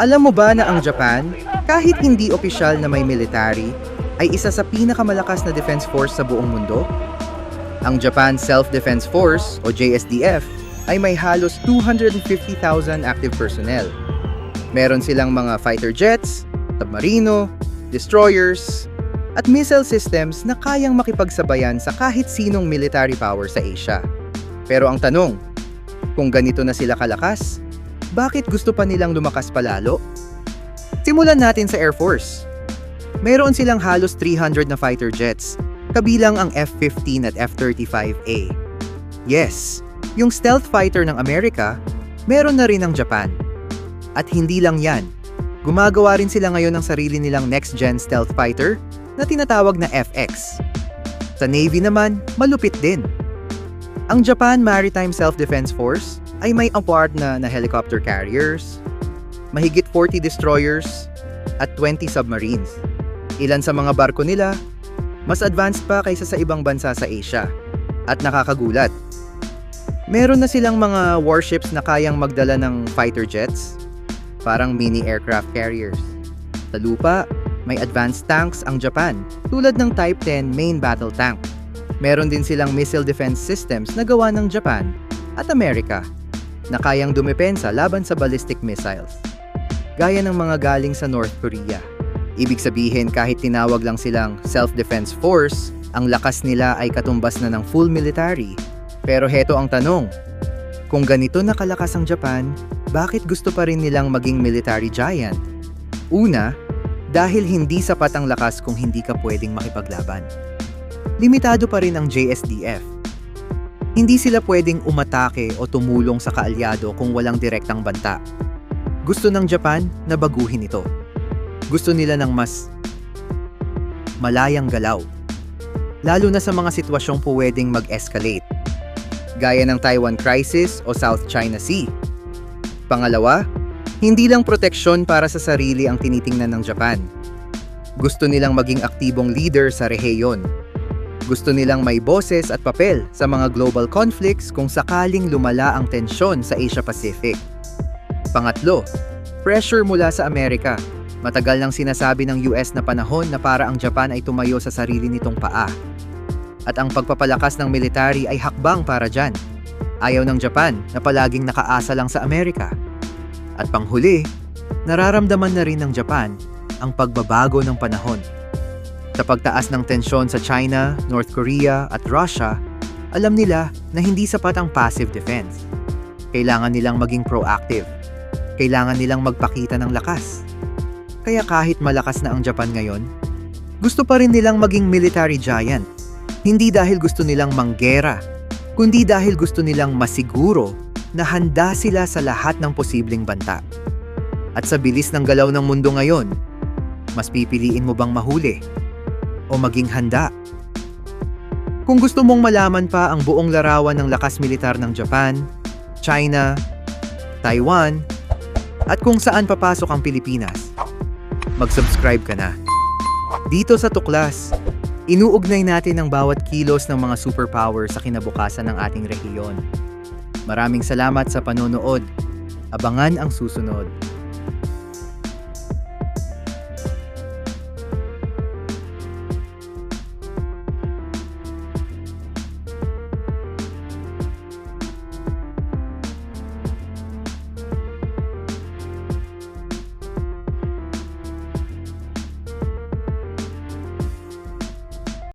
Alam mo ba na ang Japan, kahit hindi opisyal na may military, ay isa sa pinakamalakas na defense force sa buong mundo? Ang Japan Self-Defense Force o JSDF ay may halos 250,000 active personnel. Meron silang mga fighter jets, submarino, destroyers, at missile systems na kayang makipagsabayan sa kahit sinong military power sa Asia. Pero ang tanong, kung ganito na sila kalakas, bakit gusto pa nilang lumakas palalo? Simulan natin sa Air Force. Mayroon silang halos 300 na fighter jets, kabilang ang F-15 at F-35A. Yes, yung stealth fighter ng Amerika, meron na rin ang Japan. At hindi lang yan, gumagawa rin sila ngayon ng sarili nilang next-gen stealth fighter na tinatawag na FX. Sa Navy naman, malupit din. Ang Japan Maritime Self-Defense Force ay may award na na helicopter carriers, mahigit 40 destroyers, at 20 submarines. Ilan sa mga barko nila, mas advanced pa kaysa sa ibang bansa sa Asia. At nakakagulat. Meron na silang mga warships na kayang magdala ng fighter jets, parang mini aircraft carriers. Sa lupa, may advanced tanks ang Japan, tulad ng Type 10 main battle tank. Meron din silang missile defense systems na gawa ng Japan at Amerika na kayang dumepensa laban sa ballistic missiles. Gaya ng mga galing sa North Korea. Ibig sabihin kahit tinawag lang silang self-defense force, ang lakas nila ay katumbas na ng full military. Pero heto ang tanong, kung ganito nakalakas ang Japan, bakit gusto pa rin nilang maging military giant? Una, dahil hindi sapat ang lakas kung hindi ka pwedeng makipaglaban. Limitado pa rin ang JSDF. Hindi sila pwedeng umatake o tumulong sa kaalyado kung walang direktang banta. Gusto ng Japan na baguhin ito. Gusto nila ng mas malayang galaw. Lalo na sa mga sitwasyong pwedeng mag-escalate. Gaya ng Taiwan Crisis o South China Sea. Pangalawa, hindi lang proteksyon para sa sarili ang tinitingnan ng Japan. Gusto nilang maging aktibong leader sa rehiyon. Gusto nilang may boses at papel sa mga global conflicts kung sakaling lumala ang tensyon sa Asia Pacific. Pangatlo, pressure mula sa Amerika. Matagal nang sinasabi ng US na panahon na para ang Japan ay tumayo sa sarili nitong paa. At ang pagpapalakas ng military ay hakbang para dyan. Ayaw ng Japan na palaging nakaasa lang sa Amerika. At panghuli, nararamdaman na rin ng Japan ang pagbabago ng panahon. Sa pagtaas ng tensyon sa China, North Korea at Russia, alam nila na hindi sapat ang passive defense. Kailangan nilang maging proactive. Kailangan nilang magpakita ng lakas. Kaya kahit malakas na ang Japan ngayon, gusto pa rin nilang maging military giant. Hindi dahil gusto nilang manggera, kundi dahil gusto nilang masiguro na handa sila sa lahat ng posibleng banta. At sa bilis ng galaw ng mundo ngayon, mas pipiliin mo bang mahuli o maging handa? Kung gusto mong malaman pa ang buong larawan ng lakas militar ng Japan, China, Taiwan, at kung saan papasok ang Pilipinas, mag-subscribe ka na. Dito sa Tuklas, inuugnay natin ang bawat kilos ng mga superpower sa kinabukasan ng ating rehiyon. Maraming salamat sa panonood. Abangan ang susunod.